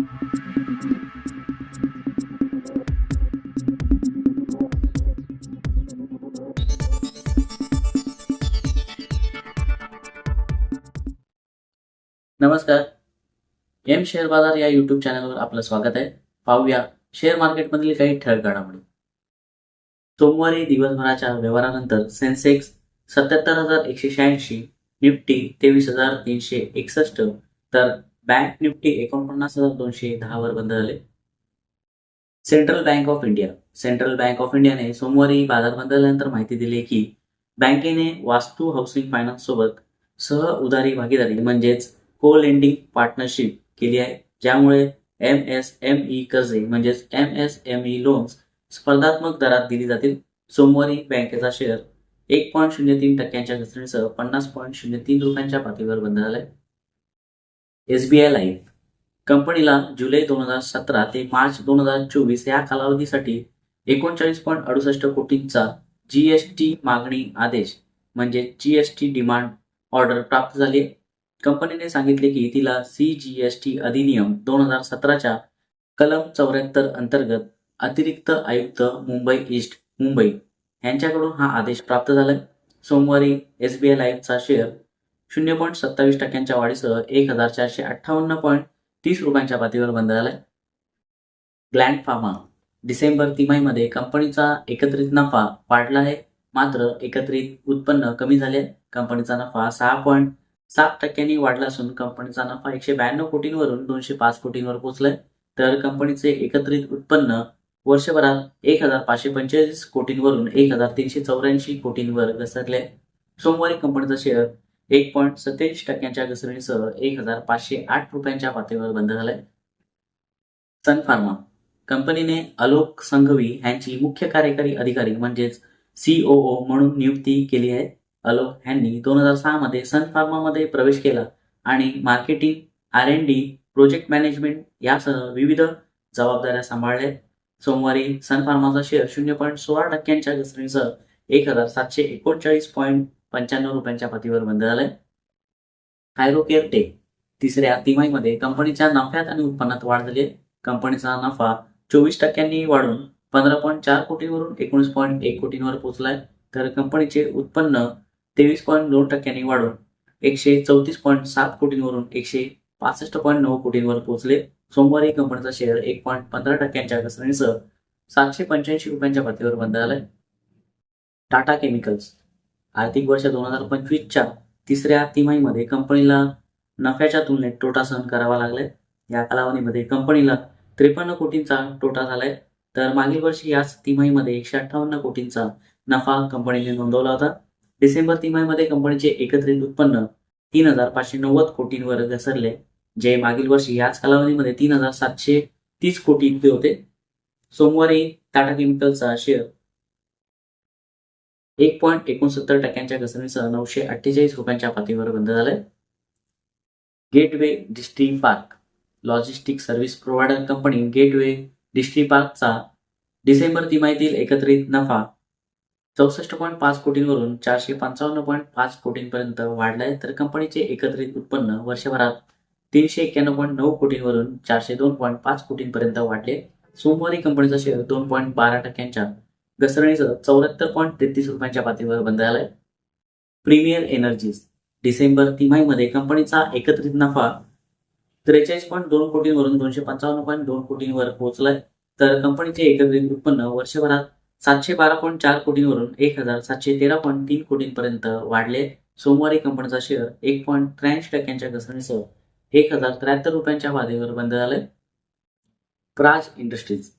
नमस्कार. M share बाजार या युट्यूब चॅनलवर आपलं स्वागत आहे. पाहूया शेअर मार्केटमधील काही ठळक घडामोडी सोमवारी दिवसभराच्या व्यवहारानंतर सेन्सेक्स सत्याहत्तर हजार एकशे शहाऐंशी निफ्टी तेवीस हजार तीनशे एकसष्ट तर बँक निफ्टी एकोणपन्नास हजार दोनशे दहावर बंद झाले. Central Bank of India. Central Bank of इंडियाने सोमवारी बाजार बंद झाल्यानंतर माहिती दिली की बँकेने वास्तू हाऊसिंग फायनान्स सोबत सह उधारी भागीदारी म्हणजेच को लेंडिंग पार्टनरशिप केली आहे. ज्यामुळे एम एस एम ई कर्जे म्हणजेच M S M E loans स्पर्धात्मक दरात दिली जातील. सोमवारी बँकेचा शेअर एक पॉईंट शून्य तीन टक्क्यांच्या घसरणीसह पन्नास पॉईंट शून्य तीन रुपयांच्या पातळीवर बंद झालाय. एसबीआय लाईफ कंपनीला जुलै दोन हजार सतरा ते मार्च दोन हजार चोवीस या कालावधीसाठी एकोणचाळीस पॉईंट अडुसष्ट कोटींचा जीएसटी मागणी आदेश म्हणजे जीएसटी डिमांड ऑर्डर प्राप्त झाली कंपनीने सांगितले की तिला सी जी एस टी अधिनियम दोन हजार सतराच्या कलम चौऱ्याहत्तर अंतर्गत अतिरिक्त आयुक्त मुंबई ईस्ट मुंबई यांच्याकडून हा आदेश प्राप्त झालाय. सोमवारी एस बी आय लाईफचा शेअर शून्य पॉईंट सत्तावीस टक्क्यांच्या वाढीसह एक हजार चारशे अठ्ठावन्न पॉईंट तीस रुपयांच्या पातळीवर बंद झालाय. ग्लँड फार्मा डिसेंबर तिमाहीमध्ये कंपनीचा एकत्रित नफा वाढला आहे. मात्र एकत्रित उत्पन्न कमी झाले कंपनीचा नफा सहा पॉईंट सात टक्क्यांनी वाढला असून कंपनीचा नफा एकशे ब्याण्णव कोटींवरून दोनशे पाच कोटींवर पोहोचलाय. तर कंपनीचे एकत्रित उत्पन्न वर्षभरात एक हजार पाचशे पंचेचाळीस कोटींवरून एक हजार तीनशे चौऱ्याऐंशी कोटींवर घसरले सोमवारी कंपनीचा शेअर एक पॉईंट सत्तेचाळीस टक्क्यांच्या घसरणीसह एक हजार पाचशे आठ रुपयांच्या पातळीवर बंद झालाय. Sun Pharma. कंपनीने आलोक संघवी यांची मुख्य कार्यकारी अधिकारी म्हणजेच सीओओ म्हणून नियुक्ती केली आहे. अलोक यांनी दोन हजार सहा मध्ये सन फार्मामध्ये प्रवेश केला आणि marketing R N D project management यासह विविध जबाबदाऱ्या सांभाळल्या. सोमवारी सन फार्माचा शेअर शून्य पॉईंट सोळा टक्क्यांच्या घसरणीसह एक हजार सातशे एकोणचाळीस पॉईंट पंच्याण्णव रुपयांच्या पतीवर बंद झालाय. हायरो टेक तिसऱ्या तिमाहीमध्ये कंपनीच्या नफ्यात आणि उत्पन्नात वाढ झाली आहे. कंपनीचा नफा चोवीस टक्क्यांनी वाढून पंधरा पॉईंट चार कोटींवरून एकोणीस पॉईंट एक कोटींवर पोहोचलाय. तर कंपनीचे उत्पन्न तेवीस पॉईंट दोन टक्क्यांनी वाढून एकशे चौतीस पॉईंट सात कोटींवरून एकशे पासष्ट पॉईंट नऊ कोटींवर पोहोचले. सोमवारी कंपनीचा शेअर एक पॉईंट पंधरा टक्क्यांच्या घसरणीसह सातशे पंच्याऐंशी रुपयांच्या पातळीवर बंद झालाय. टाटा केमिकल्स आर्थिक वर्ष दोन हजार पंचवीसच्या तिसऱ्या तिमाहीमध्ये कंपनीला नफ्याच्या तुलनेत तोटा सहन करावा लागलाय. या कालावधीमध्ये कंपनीला त्रेपन्न कोटींचा तोटा झालाय. तर मागील वर्षी याच तिमाहीमध्ये एकशे अठ्ठावन्न कोटींचा नफा कंपनीने नोंदवला होता. डिसेंबर तिमाहीमध्ये कंपनीचे एकत्रित उत्पन्न तीन हजार पाचशे नव्वद कोटींवर घसरले जे मागील वर्षी याच कालावधीमध्ये तीन हजार सातशे तीस कोटी इतके होते. सोमवारी टाटा केमिकलचा शेअर एक पॉईंट एकोणसत्तर टक्क्यांच्या घसरणीसह नऊशे अठ्ठेचाळीस रुपयांच्या पातळीवर बंद झालंय. Gateway Distri park logistic service provider company gateway डिस्ट्री पार्कचा डिसेंबर तिमाहीतील एकत्रित नफा चौसष्ट पॉईंट पाच कोटींवरून चारशे पंचावन्न पॉईंट पाच कोटींपर्यंत वाढलाय. तर कंपनीचे एकत्रित उत्पन्न वर्षभरात तीनशे एक्क्याण्णव पॉईंट नऊ कोटींवरून चारशे दोन पॉईंट पाच कोटींपर्यंत वाढले. सोमवारी कंपनीचा शेअर दोन पॉईंट बारा टक्क्यांच्या घसरणीसह चौऱ्याहत्तर पॉईंट तेहतीस रुपयांच्या पातळीवर बंद झालाय. प्रीमियर एनर्जीज डिसेंबर तिमाहीमध्ये कंपनीचा एकत्रित नफा त्रेचाळीस पॉईंट दोन कोटींवरून दोनशे पंचावन्न पॉईंट दोन कोटींवर पोहोचलाय. तर कंपनीचे एकत्रित उत्पन्न वर्षभरात सातशे बारा पॉईंट चार कोटींवरून एक हजार सातशे तेरा पॉईंट तीन कोटींपर्यंत वाढले. सोमवारी कंपनीचा शेअर एक पॉईंट त्र्याऐंशी टक्क्यांच्या घसरणीसह एक हजार त्र्याहत्तर रुपयांच्या पातळीवर बंद झालाय. प्राज इंडस्ट्रीज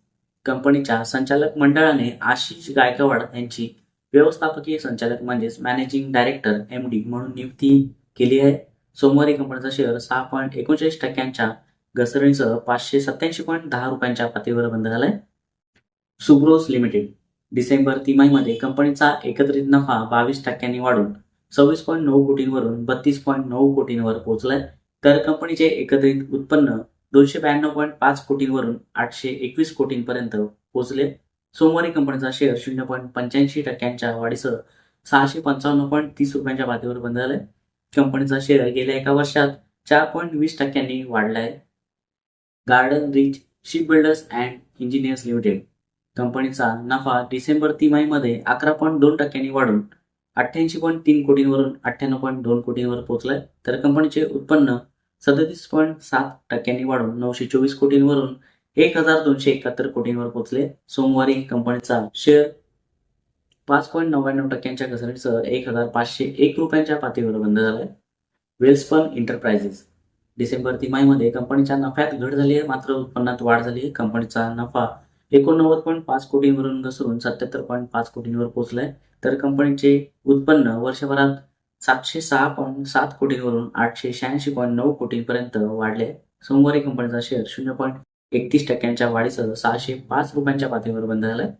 कंपनीच्या संचालक मंडळाने आशिष गायकवाड यांची व्यवस्थापकीय संचालक म्हणजेच मॅनेजिंग डायरेक्टर एम डी म्हणून नियुक्ती केली आहे. सोमवारी कंपनीचा शेअर सहा पॉईंट एकोणचाळीस टक्क्यांच्या घसरणीसह पाचशे सत्याऐंशी पॉईंट दहा रुपयांच्या पातळीवर बंद झालाय सुब्रोस लिमिटेड डिसेंबर तिमाहीमध्ये कंपनीचा एकत्रित नफा बावीस टक्क्यांनी वाढून सव्वीस पॉईंट नऊ कोटींवरून बत्तीस पॉईंट नऊ कोटींवर पोहोचलाय. तर कंपनीचे एकत्रित उत्पन्न दोनशे ब्याण्णव पॉईंट पाच कोटींवरून आठशे एकवीस कोटींपर्यंत पोहोचले. सोमवारी कंपनीचा शेअर शून्य पॉईंट पंच्याऐंशी टक्क्यांच्या वाढीसह सहाशे पंचावन्न पॉईंट तीस रुपयांच्या बाधेवर बंद झालाय. कंपनीचा शेअर गेल्या एका वर्षात चार पॉईंट वीस टक्क्यांनी वाढलाय. Garden Reach ship builders and engineers limited कंपनीचा नफा डिसेंबर तिमाहीमध्ये अकरा पॉईंट दोन टक्क्यांनी वाढून अठ्ठ्याऐंशी पॉईंट तीन कोटींवरून अठ्ठ्याण्णव पॉईंट दोन कोटींवर पोहोचलाय. तर कंपनीचे उत्पन्न सदतीस पॉईंट सात टक्क्यांनी वाढून नऊशे चोवीस कोटींवरून एक हजार दोनशे एकाहत्तर कोटींवर पोहोचले. सोमवारी कंपनीचा शेअर पाच पॉईंट नव्याण्णव टक्क्यांच्या घसरणीसह एक हजार पाचशे एक रुपयांच्या पातळीवर बंद झालाय. वेल्सपन एंटरप्राइजेस डिसेंबर तिमाहीमध्ये कंपनीच्या नफ्यात घट झाली आहे. मात्र उत्पन्नात वाढ झाली आहे. कंपनीचा नफा एकोणनव्वद पॉईंट पाच कोटींवरून घसरून सत्याहत्तर पॉईंट पाच कोटींवर पोहोचलाय. तर कंपनीचे उत्पन्न वर्षभरात सातशे सहा पॉईंट सात कोटीवरून आठशे शहाऐंशी पॉईंट नऊ कोटींपर्यंत वाढले. सोमवारी कंपनीचा शेअर शून्य पॉईंट एकतीस टक्क्यांच्या वाढीसह सहाशे पाच रुपयांच्या पातळीवर बंद झालाय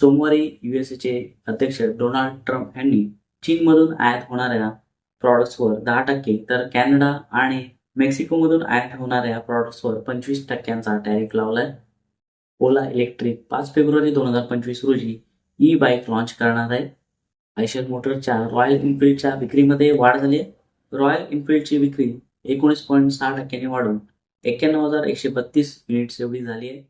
सोमवारी युएसएचे अध्यक्ष डोनाल्ड ट्रम्प यांनी चीनमधून आयात होणाऱ्या प्रॉडक्ट्सवर दहा टक्के तर कॅनडा आणि मेक्सिकोमधून आयात होणाऱ्या प्रॉडक्ट्सवर पंचवीस टक्क्यांचा टॅरिफ लावलाय. ओला इलेक्ट्रिक पाच फेब्रुवारी दोन हजार पंचवीस रोजी ई बाईक लॉन्च करणार आहे. आयशर मोटरच्या रॉयल इन्फिल्डच्या विक्रीमध्ये वाढ झाली आहे. रॉयल इन्फिल्डची विक्री एकोणीस पॉईंट सहा टक्क्यांनी वाढून एक्क्याण्णव हजार एकशे बत्तीस युनिट्स एवढी झाली आहे.